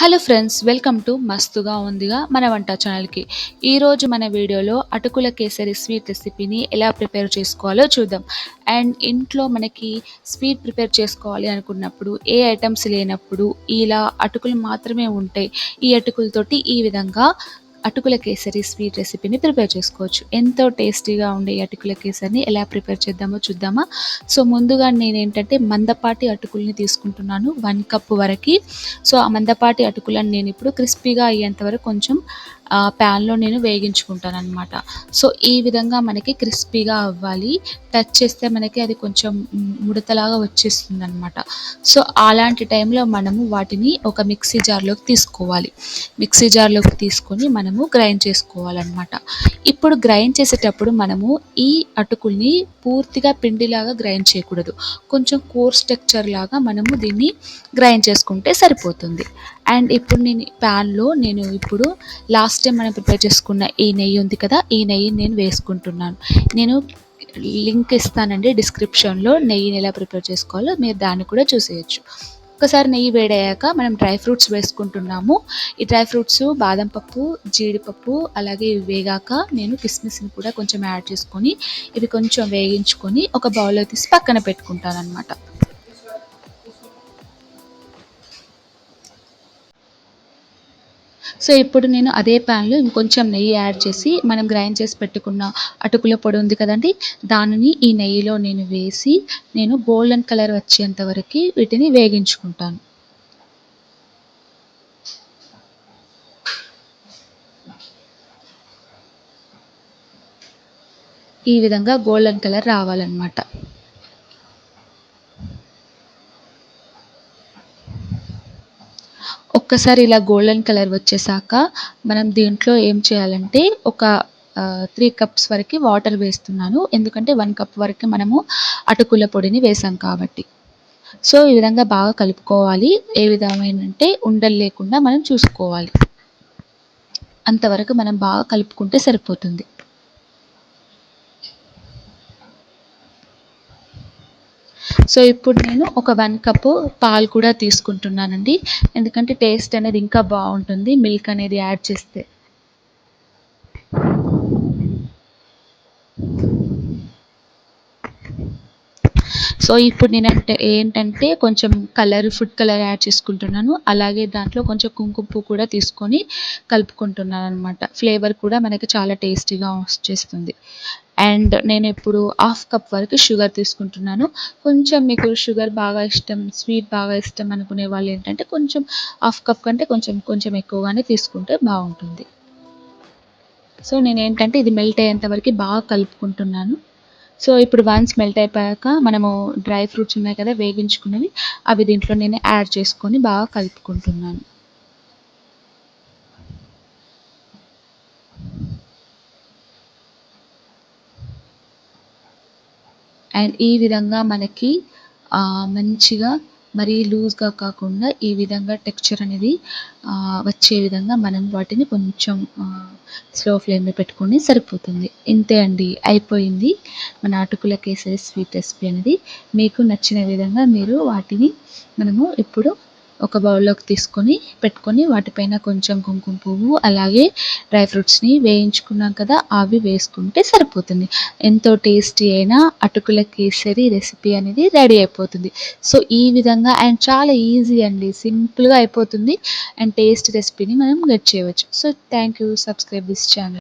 Hello friends welcome to మస్తుగా ఉందిగా మన వంట ఛానల్కి. ఈరోజు మన వీడియోలో అటుకుల కేసరి స్వీట్ రెసిపీని ఎలా ప్రిపేర్ చేసుకోవాలో చూద్దాం. అండ్ ఇంట్లో మనకి స్వీట్ ప్రిపేర్ చేసుకోవాలి అనుకున్నప్పుడు ఏ ఐటమ్స్ లేనప్పుడు ఇలా అటుకులు మాత్రమే ఉంటాయి ఈ అటుకులతోటి ఈ విధంగా అటుకుల కేసరి స్వీట్ రెసిపీని ప్రిపేర్ చేసుకోవచ్చు. ఎంతో టేస్టీగా ఉండే ఈ అటుకుల కేసరిని ఎలా ప్రిపేర్ చేద్దామో చూద్దామా? సో ముందుగా నేను ఏంటంటే మందపాటి అటుకుల్ని తీసుకుంటున్నాను వన్ కప్ వరకు. సో ఆ మందపాటి అటుకులను నేను ఇప్పుడు క్రిస్పీగా అయ్యేంత వరకు కొంచెం ప్యాన్లో నేను వేగించుకుంటాను అనమాట సో ఈ విధంగా మనకి క్రిస్పీగా అవ్వాలి. టచ్ చేస్తే మనకి అది కొంచెం ముడతలాగా వచ్చేస్తుంది అనమాట సో అలాంటి టైంలో మనము వాటిని ఒక మిక్సీ జార్లోకి తీసుకోవాలి. మిక్సీ జార్లోకి తీసుకొని మనము గ్రైండ్ చేసుకోవాలన్నమాట. ఇప్పుడు గ్రైండ్ చేసేటప్పుడు మనము ఈ అటుకుల్ని పూర్తిగా పిండిలాగా గ్రైండ్ చేయకూడదు. కొంచెం కోర్స్ టెక్చర్ లాగా మనము దీన్ని గ్రైండ్ చేసుకుంటే సరిపోతుంది. అండ్ ఇప్పుడు నేను ప్యాన్లో నేను ఇప్పుడు లాస్ట్ టైం మనం ప్రిపేర్ చేసుకున్న ఈ నెయ్యి ఉంది కదా ఈ నెయ్యి నేను వేసుకుంటున్నాను. నేను లింక్ ఇస్తానండి డిస్క్రిప్షన్లో నెయ్యిని ఎలా ప్రిపేర్ చేసుకోవాలో మీరు దాన్ని కూడా చూసేయచ్చు. ఒకసారి నెయ్యి వేడయ్యాక మనం డ్రై ఫ్రూట్స్ వేసుకుంటున్నాము. ఈ డ్రై ఫ్రూట్స్ బాదం పప్పు జీడిపప్పు అలాగే ఇవి వేగాక నేను కిస్మిస్ని కూడా కొంచెం యాడ్ చేసుకొని ఇవి కొంచెం వేగించుకొని ఒక బౌల్లో తీసి పక్కన పెట్టుకుంటాను అనమాట సో ఇప్పుడు నేను అదే ప్యాన్లో ఇంకొంచెం నెయ్యి యాడ్ చేసి మనం గ్రైండ్ చేసి పెట్టుకున్న అటుకుల పొడి ఉంది కదండి దానిని ఈ నెయ్యిలో నేను వేసి నేను గోల్డెన్ కలర్ వచ్చేంత వరకు వీటిని వేగించుకుంటాను. ఈ విధంగా గోల్డెన్ కలర్ రావాలన్నమాట. ఒక్కసారి ఇలా గోల్డెన్ కలర్ వచ్చేసాక మనం దీంట్లో ఏం చేయాలంటే ఒక త్రీ కప్స్ వరకు వాటర్ వేస్తున్నాను. ఎందుకంటే వన్ కప్ వరకు మనము అటుకుల పొడిని వేసాం కాబట్టి. సో ఈ విధంగా బాగా కలుపుకోవాలి. ఏ విధమైన అంటే ఉండలు లేకుండా మనం చూసుకోవాలి. అంతవరకు మనం బాగా కలుపుకుంటే సరిపోతుంది. సో ఇప్పుడు నేను ఒక వన్ కప్పు పాలు కూడా తీసుకుంటున్నానండి. ఎందుకంటే టేస్ట్ అనేది ఇంకా బాగుంటుంది. మిల్క్ అనేది యాడ్ చేస్తే. సో ఇప్పుడు నేను ఏంటంటే కొంచెం కలర్ ఫుడ్ కలర్ యాడ్ చేసుకుంటున్నాను. అలాగే దాంట్లో కొంచెం కుంకుమ పువ్వు కూడా తీసుకొని కలుపుకుంటున్నాను అనమాట ఫ్లేవర్ కూడా మనకి చాలా టేస్టీగా వచ్చేస్తుంది. అండ్ నేను ఇప్పుడు హాఫ్ కప్ వరకు షుగర్ తీసుకుంటున్నాను. కొంచెం మీకు షుగర్ బాగా ఇష్టం స్వీట్ బాగా ఇష్టం అనుకునే వాళ్ళు ఏంటంటే కొంచెం హాఫ్ కప్ కంటే కొంచెం కొంచెం ఎక్కువగానే తీసుకుంటే బాగుంటుంది. సో నేను ఏంటంటే ఇది మెల్ట్ అయ్యేంత వరకు బాగా కలుపుకుంటున్నాను. సో ఇప్పుడు వన్స్ మెల్ట్ అయిపోయాక మనము డ్రై ఫ్రూట్స్ ఉన్నాయి కదా వేగించుకున్నవి అవి దీంట్లో నేను యాడ్ చేసుకొని బాగా కలుపుకుంటున్నాను. అండ్ ఈ విధంగా మనకి మంచిగా మరీ లూజ్గా కాకుండా ఈ విధంగా టెక్స్చర్ అనేది వచ్చే విధంగా మనం వాటిని కొంచెం స్లో ఫ్లేమ్లో పెట్టుకొని సరిపోతుంది. ఇంతే అండి. అయిపోయింది మన అటుకుల కేసరి స్వీట్ రెసిపీ అనేది. మీకు నచ్చిన విధంగా మీరు వాటిని మనము ఇప్పుడు ఒక బౌల్లోకి తీసుకొని పెట్టుకొని వాటిపైన కొంచెం కుంకుమ పువ్వు అలాగే డ్రై ఫ్రూట్స్ని వేయించుకున్నాం కదా అవి వేసుకుంటే సరిపోతుంది. ఎంతో టేస్టీ అయిన అటుకుల కేసరి రెసిపీ అనేది రెడీ అయిపోతుంది. సో ఈ విధంగా అండ్ చాలా ఈజీ అండి సింపుల్గా అయిపోతుంది. అండ్ టేస్ట్ రెసిపీని మనం గెట్ చేయవచ్చు. So thank you. Subscribe this channel.